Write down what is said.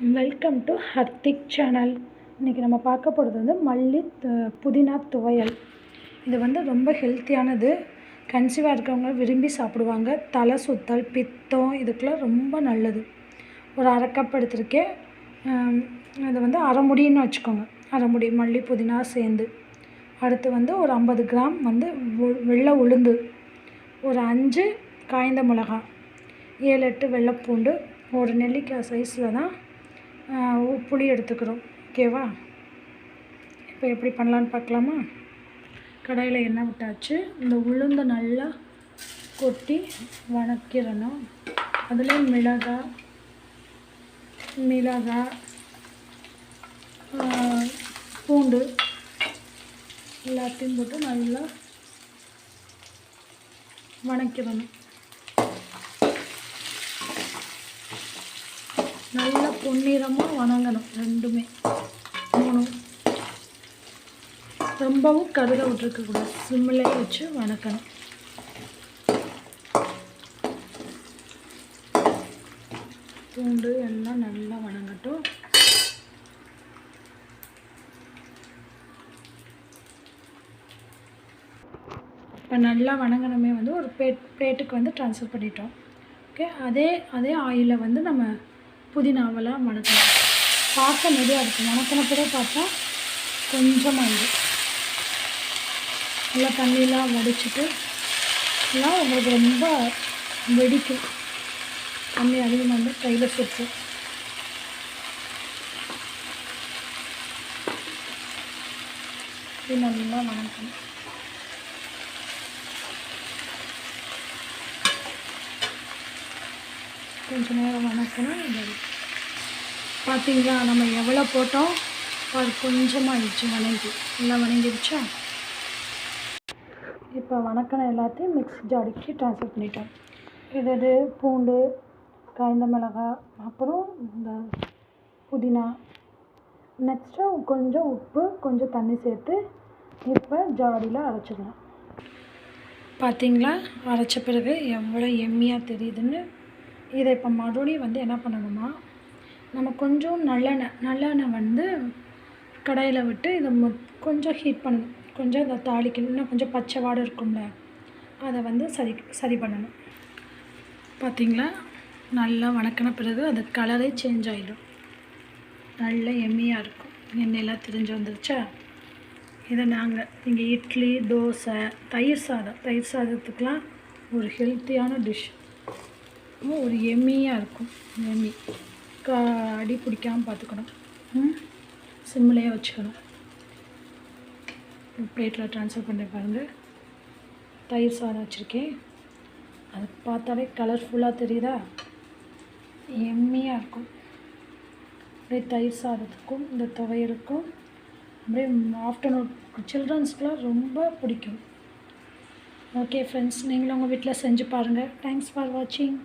Welcome to Hardik channel இன்றைக்கி நம்ம பார்க்க போகிறது வந்து மல்லி புதினா துவையல். இது வந்து ரொம்ப ஹெல்த்தியானது கன்சீவாக இருக்கிறவங்க விரும்பி சாப்பிடுவாங்க. தலை சுத்தல் பித்தம் இதுக்கெல்லாம் ரொம்ப நல்லது. ஒரு அரை கப் எடுத்திருக்கேன். ஆம், வந்து அரைமுடின்னு வச்சுக்கோங்க. அரைமுடி மல்லி புதினா சேர்ந்து. அடுத்து வந்து ஒரு ஐம்பது கிராம் வந்து வெள்ளை உளுந்து. ஒரு அஞ்சு காய்ந்த மிளகாய். ஏழு எட்டு வெள்ளைப்பூண்டு. ஒரு நெல்லிக்காய் சைஸில் தான் புளி எடுத்துக்கிறோம். ஓகேவா? இப்போ எப்படி பண்ணலான்னு பார்க்கலாமா? கடையில் எண்ணெய் விட்டாச்சு. இந்த உளுந்தை நல்லா கொட்டி வணக்கிறணும் அதில் மிளகாய் மிளகாய் பூண்டு எல்லாத்தையும் போட்டு நல்லா வணக்கிடணும் நல்லா பொன்னிறமாக வணங்கணும் ரெண்டுமே. மூணும். ரொம்பவும் கருத விட்டுருக்கக்கூடாது. சிம்மில் வச்சு வணக்கணும். பூண்டு எல்லாம் நல்லா வணங்கட்டும். இப்போ நல்லா வணங்கினமே வந்து ஒரு பிளேட் பிளேட்டுக்கு வந்து ட்ரான்ஸ்ஃபர் பண்ணிட்டோம். ஓகே அதே அதே ஆயிலை வந்து நம்ம புதினாவெல்லாம் வணக்கணும் பார்க்க மெதுவாக இருக்கும் வணக்கின பார்த்தா பார்த்தா கொஞ்சமாயிடும் நல்லா தண்ணியெலாம் வடிச்சிட்டு எல்லாம் உங்களுக்கு ரொம்ப வெடிக்கும். தண்ணி அதிகமாக வந்து கையில் சுற்றும் இது நல்லா வணக்கணும் கொஞ்சம் நேரம் வணக்கணும் இந்த பார்த்தீங்களா நம்ம எவ்வளோ போட்டோம்? அது கொஞ்சமாக ஆயிடுச்சு வணங்கி. எல்லாம் வணங்கிடுச்சா? இப்போ வணக்கின எல்லாத்தையும் மிக்ஸி ஜாடிக்கு ட்ரான்ஸ்ஃபர் பண்ணிட்டோம். இது இது பூண்டு காய்ந்த மிளகாய் அப்புறம் இந்த புதினா. நெக்ஸ்ட்டு கொஞ்சம் உப்பு கொஞ்சம் தண்ணி சேர்த்து இப்போ ஜாடியில் அரைச்சிடலாம். பார்த்தீங்களா? அரைச்ச பிறகு எவ்வளோ எம்மியாக தெரியுதுன்னு இதை இப்போ மறுபடியும் வந்து என்ன பண்ணணுமா நம்ம கொஞ்சம் நல்லெண்ணெய் நல்லெண்ணெய் வந்து கடாயில் விட்டு இதை மு கொஞ்சம் ஹீட் பண்ணணும். கொஞ்சம் இதை தாளிக்கணும். இன்னும் கொஞ்சம் பச்சை வாடை இருக்கும்ல அதை வந்து சரி சரி பண்ணணும். பார்த்திங்களா நல்லா வணக்கின பிறகு அது கலரே சேஞ்ச் ஆகிடும் நல்ல எம்மியாக இருக்கும். எண்ணெயெல்லாம் தெரிஞ்சு வந்துருச்சா? இதை நாங்கள் இங்கே இட்லி தோசை தயிர் சாதம். தயிர் சாதத்துக்கெலாம் ஒரு ஹெல்த்தியான டிஷ் ஒரு எம்மியாக இருக்கும். எம்மி. கா அடி பிடிக்காமல் பார்த்துக்கணும். ம்? சிம்மிலே வச்சுக்கணும். பிளேட்டில் ட்ரான்ஸ்ஃபர் பண்ணி பாருங்கள் தயிர் சாதம் வச்சுருக்கேன். அது பார்த்தாலே கலர்ஃபுல்லாக தெரியுதா? எம்மியாக இருக்கும். அப்படியே தயிர் சாதத்துக்கும் இந்த துவையலுக்கும் அப்படியே ஆஃப்டர்நூன் சில்ட்ரன்ஸ்க்குலாம் ரொம்ப பிடிக்கும். ஓகே ஃப்ரெண்ட்ஸ் நீங்களும் உங்கள் வீட்டில் செஞ்சு பாருங்கள் தேங்க்ஸ் ஃபார் வாட்சிங்